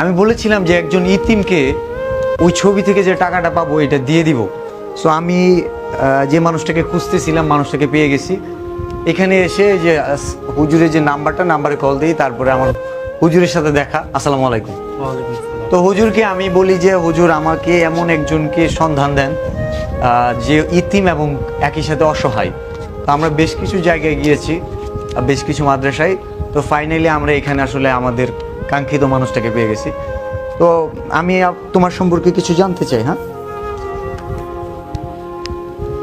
আমি বলেছিলাম যে একজন ইতিমকে ওই ছবি থেকে যে টাকাটা পাবো এটা দিয়ে দিব। সো আমি যে মানুষটাকে খুঁজতেছিলাম মানুষটাকে পেয়ে গেছি। এখানে এসে যে হুজুরের যে নাম্বারটা নাম্বারে কল দিই তারপরে আমার হুজুরের সাথে দেখা। আসসালামু আলাইকুম। তো হুজুরকে আমি বলি যে হুজুর আমাকে এমন একজনকে সন্ধান দেন যে ইতিম এবং একই সাথে অসহায়। তো আমরা বেশ কিছু জায়গায় গিয়েছি বেশ কিছু মাদ্রাসায়। তো ফাইনালি আমরা এখানে আসলে আমাদের কাঙ্ক্ষিত মানুষটাকে পেয়ে গেছি। তো আমি তোমার সম্পর্কে কিছু জানতে চাই হ্যাঁ?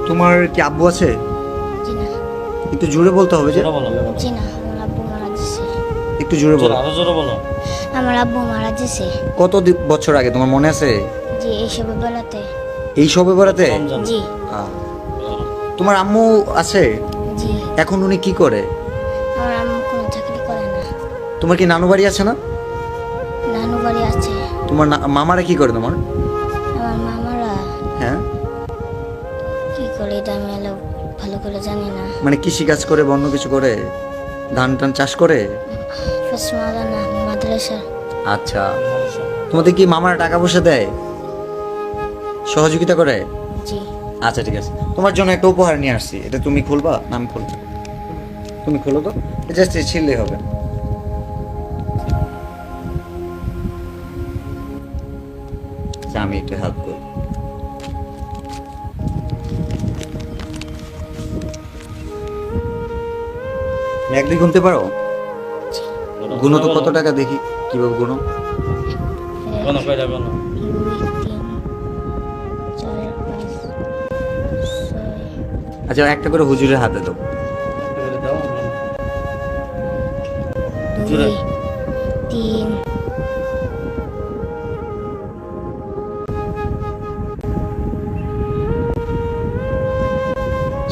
তোমার কি আব্বু আছে? একটু জোরে বলতে হবে যে। জি না আমার আব্বু মারা গেছে। একটু জোরে বলো। আরও জোরে বলো। আমার আব্বু মারা গেছে। কত দি- বছর আগে তোমার মনে আছে? জি এইসব বেলাতে। এই সবে বেড়াতে জি। আহ, তোমার আম্মু আছে? জি। এখন উনি কি করে? আমার আম্মু কোনো চাকরি করে না। তোমার কি নানু বাড়ি আছে না? বাড়ি আছে তোমার মামারা কি করে তোমার? আমার মামারা হ্যাঁ? কি করে এটা আমি এলো ভালো করে জানি না। মানে কৃষি কাজ করে বা অন্য কিছু করে ধান টান চাষ করে? মাদানা মাদ্রাসা। আচ্ছা। তোমাদের কি মামারা টাকা পয়সা দেয়? সহযোগিতা করে? জি। আচ্ছা ঠিক আছে। তোমার জন্য একটা উপহার নিয়ে আসছি। এটা তুমি খুলবা না আমি খুলবো? তুমি খুলো তো। জাস্ট ছিললেই হবে। আচ্ছা, আমি একটু হেল্প করি। একদিন গুনতে পারো? গুনো তো কত টাকা দেখি কীভাবে গুনো? কয়টা ছয় আচ্ছা একটা করে হুজুরের হাতে দাও। দাও জোরে। দুই তিন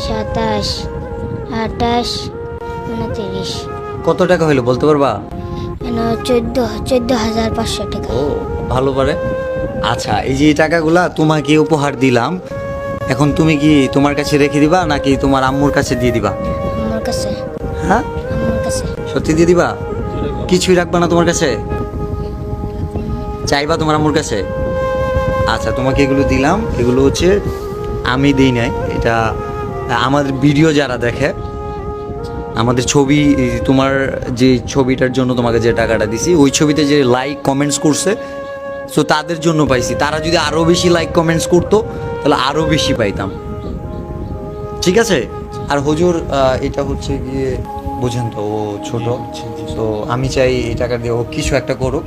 সাতাশ আঠাশ উনত্রিশ। কত টাকা হইল বলতে পারবা? চোদ্দ চোদ্দ হাজার পাঁচশো টাকা। ও ভালো পারে। আচ্ছা এই যে টাকাগুলা তোমাকে উপহার দিলাম এখন তুমি কি তোমার কাছে রেখে দিবা নাকি তোমার আম্মুর কাছে দিয়ে দিবা? আমার কাছে। হ্যাঁ? আমার কাছে। সত্যি দিয়ে দিবা? কিছুই রাখবা না তোমার কাছে? চাইবা তোমার আম্মুর কাছে? আচ্ছা তোমাকে এগুলো দিলাম। এগুলো হচ্ছে আমি দিই নাই এটা আমাদের ভিডিও যারা দেখে, আমাদের ছবি তোমার যে ছবিটার জন্য তোমাকে যে টাকাটা দিছি, ওই ছবিতে যে লাইক কমেন্টস করছে সো তাদের জন্য পাইছি। তারা যদি আরও বেশি লাইক কমেন্টস করতো, তাহলে আরও বেশি পাইতাম। ঠিক আছে? আর হুজুর এটা হচ্ছে গিয়ে, বুঝেন তো, ও ছোট, তো আমি চাই এই টাকা দিয়ে ও কিছু একটা করুক।